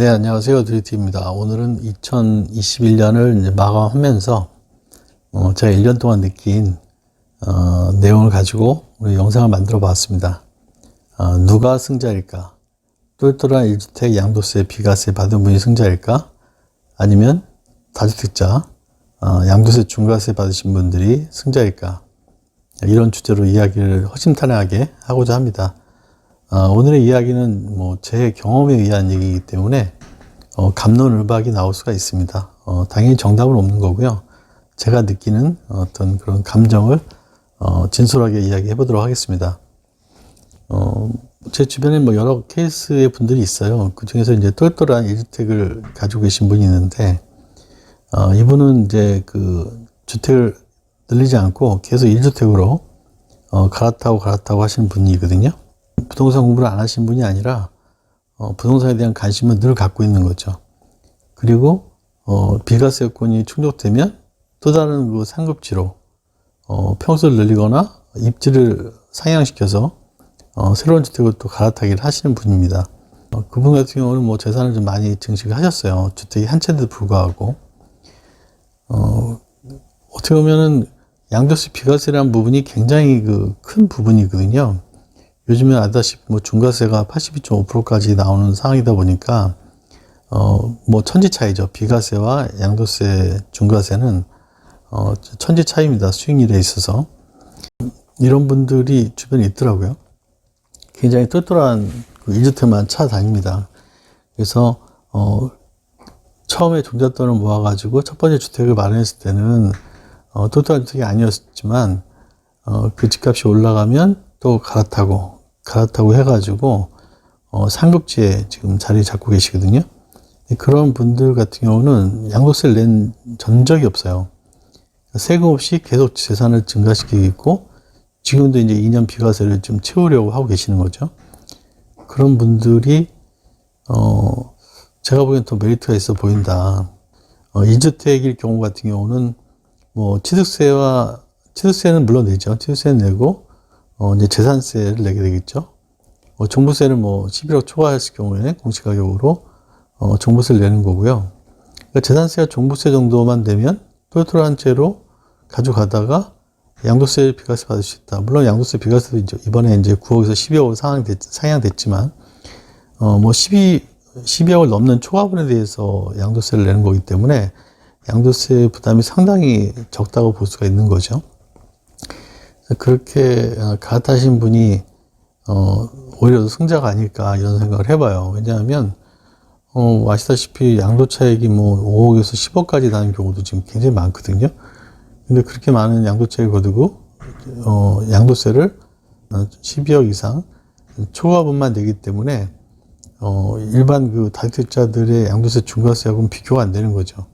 네, 안녕하세요. 드리티입니다. 오늘은 2021년을 마감하면서 어, 제가 1년 동안 느낀 어, 내용을 가지고 우리 영상을 만들어 봤습니다. 어, 누가 승자일까? 똘똘한 1주택 양도세, 비과세 받은 분이 승자일까? 아니면 다주택자, 어, 양도세, 중과세 받으신 분들이 승자일까? 이런 주제로 이야기를 허심탄회하게 하고자 합니다. 어, 오늘의 이야기는 뭐 제 경험에 의한 얘기이기 때문에 어, 감론을박이 나올 수가 있습니다. 어, 당연히 정답은 없는 거고요. 제가 느끼는 어떤 그런 감정을 어, 진솔하게 이야기해 보도록 하겠습니다. 어, 제 주변에 뭐 여러 케이스의 분들이 있어요. 그 중에서 이제 똘똘한 1주택을 가지고 계신 분이 있는데, 어, 이분은 이제 그 주택을 늘리지 않고 계속 1주택으로 어, 갈아타고 갈아타고 하시는 분이거든요. 부동산 공부를 안 하신 분이 아니라 어, 부동산에 대한 관심은 늘 갖고 있는 거죠. 그리고 어, 비과세권이 충족되면 또 다른 그 상급지로 어, 평수를 늘리거나 입지를 상향시켜서 어, 새로운 주택을 또 갈아타기를 하시는 분입니다. 어, 그분 같은 경우는 뭐 재산을 좀 많이 증식을 하셨어요. 주택이 한 채인데도 불구하고. 어, 어떻게 보면은 양도세 비과세라는 부분이 굉장히 그 큰 부분이거든요. 요즘에 아다시피 뭐 중과세가 82.5%까지 나오는 상황이다 보니까 어 뭐 천지 차이죠. 비과세와 양도세, 중과세는 어 천지 차이입니다. 수익률에 있어서 이런 분들이 주변에 있더라고요. 굉장히 똘똘한 그 1주택만 찾아다닙니다. 그래서 어 처음에 종잣돈을 모아가지고 첫 번째 주택을 마련했을 때는 어, 똘똘한 주택이 아니었지만 어, 그 집값이 올라가면 또 갈아타고 갈아타고 해가지고 어, 상급지에 지금 자리 잡고 계시거든요. 그런 분들 같은 경우는 양도세를 낸 전적이 없어요. 세금 없이 계속 재산을 증가시키고 있고 지금도 이제 2년 비과세를 좀 채우려고 하고 계시는 거죠. 그런 분들이 어 제가 보기엔 더 메리트가 있어 보인다. 어, 2주택일 경우 같은 경우는 뭐 취득세와 취득세는 물론 내죠. 취득세는 내고 어, 이제 재산세를 내게 되겠죠. 어, 종부세를 뭐 11억 초과했을 경우에 공시가격으로 어, 종부세를 내는 거고요. 그러니까 재산세와 종부세 정도만 되면 똘똘한 채로 가져가다가 양도세 비과세 받을 수 있다. 물론 양도세 비과세도 이제 이번에 이제 9억에서 12억으로 상향됐, 상향됐지만, 어, 뭐 12, 12억을 넘는 초과분에 대해서 양도세를 내는 거기 때문에 양도세 부담이 상당히 적다고 볼 수가 있는 거죠. 그렇게 갈아타신 분이 어, 오히려 승자가 아닐까 이런 생각을 해봐요. 왜냐하면 어, 아시다시피 양도 차익이 뭐 5억에서 10억까지 나는 경우도 지금 굉장히 많거든요. 근데 그렇게 많은 양도 차익을 거두고 어, 양도세를 12억 이상 초과분만 내기 때문에 어, 일반 그 다주택자들의 양도세 중과세하고는 비교가 안 되는 거죠.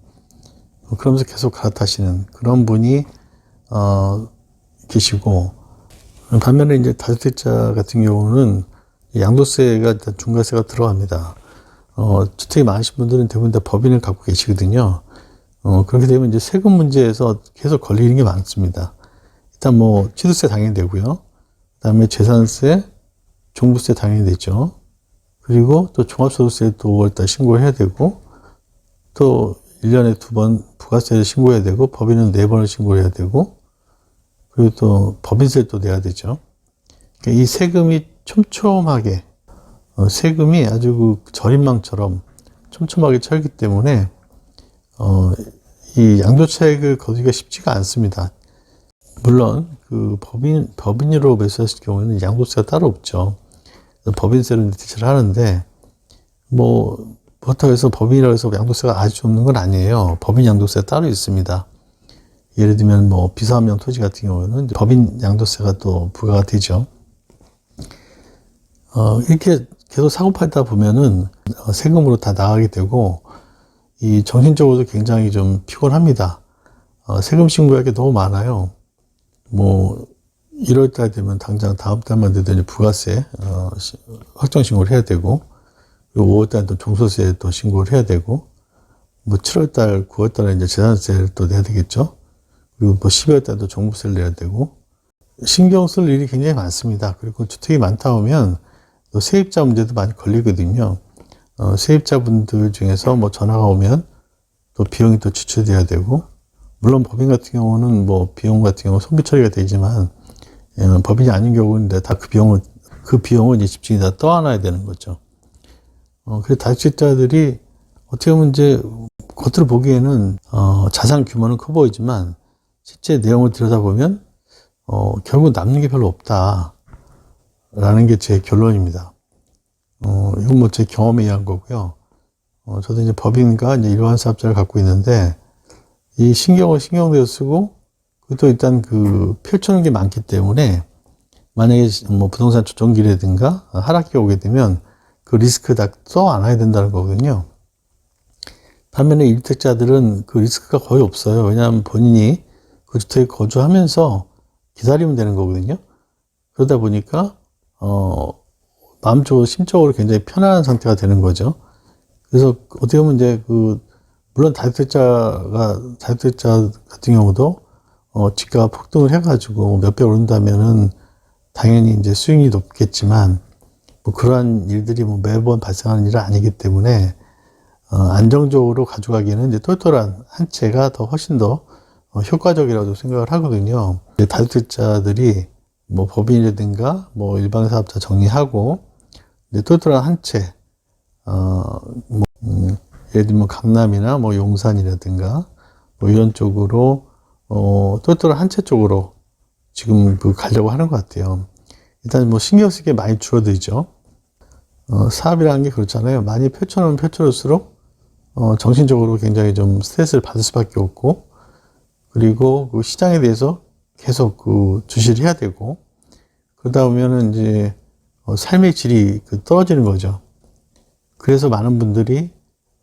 어, 그러면서 계속 갈아타시는 그런 분이 어, 계시고 반면에 이제 다주택자 같은 경우는 양도세가 중과세가 들어갑니다. 어, 주택이 많으신 분들은 대부분 다 법인을 갖고 계시거든요. 어, 그렇게 되면 이제 세금 문제에서 계속 걸리는 게 많습니다. 일단 뭐 취득세 당연히 되고요. 그 다음에 재산세, 종부세 당연히 되죠. 그리고 또 종합소득세 또 5월달 신고해야 되고 또 1년에 두 번 부가세를 신고해야 되고 법인은 네 번을 신고해야 되고 그리고 또 법인세를 또 내야 되죠. 그러니까 이 세금이 촘촘하게 어, 세금이 아주 그 절임망처럼 촘촘하게 쳐있기 때문에 어, 이 양도차익을 거두기가 쉽지가 않습니다. 물론 그 법인 법인으로 매수했을 경우에는 양도세가 따로 없죠. 법인세를 대체를 하는데 뭐 그렇다고 해서 법인이라고 해서 양도세가 아주 없는 건 아니에요. 법인 양도세가 따로 있습니다. 예를 들면 뭐 비사업용 토지 같은 경우는 법인 양도세가 또 부과가 되죠. 어, 이렇게 계속 사고 팔다 보면은 세금으로 다 나가게 되고 이 정신적으로도 굉장히 좀 피곤합니다. 어, 세금 신고할 게 너무 많아요. 뭐 1월 달 되면 당장 다음 달만 되도 이제 부가세 어, 확정 신고를 해야 되고 그리고 5월 달또 종소세 또 신고를 해야 되고 뭐 7월 달, 9월 달에 이제 재산세를 또 내야 되겠죠. 그리고 뭐 12월 달도 종부세를 내야 되고 신경 쓸 일이 굉장히 많습니다. 그리고 주택이 많다 보면 또 세입자 문제도 많이 걸리거든요. 어, 세입자분들 중에서 뭐 전화가 오면 또 비용이 또 지출돼야 되고 물론 법인 같은 경우는 뭐 비용 같은 경우 손비 처리가 되지만 예, 법인이 아닌 경우는 다 그 비용을 그 비용을 이제 집주인이 다 떠안아야 되는 거죠. 어, 그래서 다주택자들이 어떻게 보면 이제 겉으로 보기에는 어, 자산 규모는 커 보이지만 실제 내용을 들여다보면 어, 결국 남는 게 별로 없다라는 게 제 결론입니다. 어, 이건 뭐 제 경험에 의한 거고요. 어, 저도 이제 법인과 이제 일반 사업자를 갖고 있는데 이 신경을 신경대로 쓰고 그것도 일단 그 펼쳐놓은 게 많기 때문에 만약에 뭐 부동산 조정기라든가 하락기 오게 되면 그 리스크 다써 안아야 된다는 거거든요. 반면에 일주택자들은 그 리스크가 거의 없어요. 왜냐하면 본인이 그 주택에 거주하면서 기다리면 되는 거거든요. 그러다 보니까 어 마음적으로 심적으로 굉장히 편안한 상태가 되는 거죠. 그래서 어떻게 보면 이제 그 물론 다주택자가 다주택자 같은 경우도 어 집가가 폭등을 해가지고 몇 배 오른다면은 당연히 이제 수익이 높겠지만 뭐 그러한 일들이 뭐 매번 발생하는 일은 아니기 때문에 어 안정적으로 가져가기에는 이제 똘똘한 한 채가 더 훨씬 더 어, 효과적이라고 생각을 하거든요. 다주택자들이 뭐 법인이라든가 뭐 일반 사업자 정리하고 이제 똘똘한 한 채, 어, 뭐, 음, 예를 들면 강남이나 뭐 용산이라든가 뭐 이런 쪽으로 어, 똘똘한 한 채 쪽으로 지금 그 가려고 하는 것 같아요. 일단 뭐 신경 쓰기 많이 줄어들죠. 어, 사업이라는 게 그렇잖아요. 많이 펼쳐놓으면 펼쳐놓을수록 어, 정신적으로 굉장히 좀 스트레스를 받을 수밖에 없고 그리고 그 시장에 대해서 계속 그 주시를 해야 되고 그러다 보면은 이제 어, 삶의 질이 그 떨어지는 거죠. 그래서 많은 분들이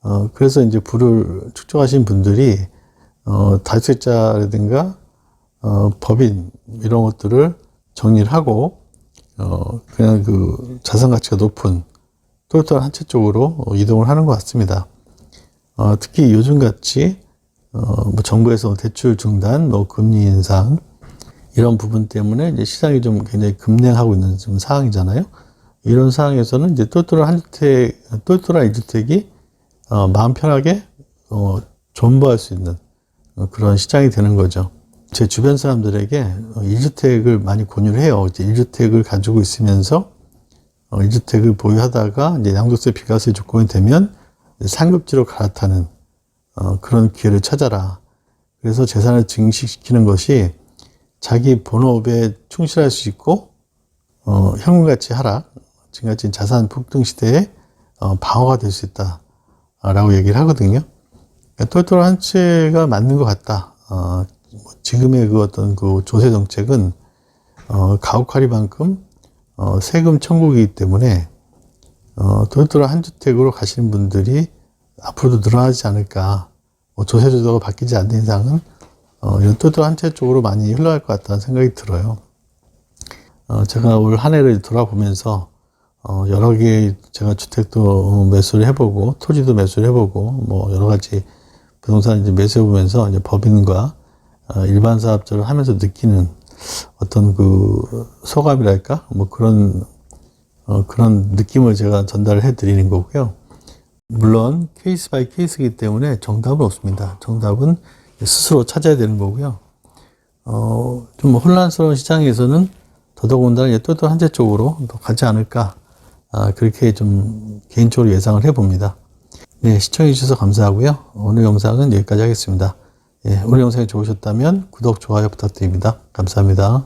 어 그래서 이제 부를 축적하신 분들이 어 다주택자라든가 어 법인 이런 것들을 정리를 하고 어 그냥 그 자산 가치가 높은 똘똘한 한 채 쪽으로 어, 이동을 하는 것 같습니다. 어 특히 요즘 같이 어 뭐 정부에서 대출 중단, 뭐 금리 인상 이런 부분 때문에 이제 시장이 좀 굉장히 급냉하고 있는 지금 상황이잖아요. 이런 상황에서는 이제 똘똘한 한 주택, 똘똘한 일주택이 어, 마음 편하게 어, 존버할 수 있는 어, 그런 시장이 되는 거죠. 제 주변 사람들에게 어, 일주택을 많이 권유를 해요. 이제 일주택을 가지고 있으면서 어, 일주택을 보유하다가 이제 양도세 비과세 조건이 되면 상급지로 갈아타는 어, 그런 기회를 찾아라. 그래서 재산을 증식시키는 것이 자기 본업에 충실할 수 있고 어, 현금 가치 하락, 지금같이 자산 폭등 시대에 어, 방어가 될 수 있다라고 얘기를 하거든요. 그러니까 똘똘한 한 채가 맞는 것 같다. 어, 뭐 지금의 그 어떤 그 조세 정책은 어, 가혹하리만큼 어, 세금 천국이기 때문에 어, 똘똘한 한 주택으로 가시는 분들이 앞으로도 늘어나지 않을까. 뭐 조세 제도가 바뀌지 않는 이상은 어, 이런 똘똘한 한채 쪽으로 많이 흘러갈 것 같다는 생각이 들어요. 어, 제가 올 한 해를 돌아보면서 어, 여러 개 제가 주택도 매수를 해보고 토지도 매수를 해보고 뭐 여러 가지 부동산 이제 매수해보면서 이제 법인과 어, 일반 사업자를 하면서 느끼는 어떤 그 소감이랄까 뭐 그런 어, 그런 느낌을 제가 전달을 해드리는 거고요. 물론 케이스 바이 케이스이기 때문에 정답은 없습니다. 정답은 스스로 찾아야 되는 거고요. 어, 좀 혼란스러운 시장에서는 더더군다나 똘똘 한재 쪽으로 더 가지 않을까. 아, 그렇게 좀 개인적으로 예상을 해봅니다. 네, 시청해 주셔서 감사하고요. 오늘 영상은 여기까지 하겠습니다. 예, 오늘 영상이 좋으셨다면 구독, 좋아요 부탁드립니다. 감사합니다.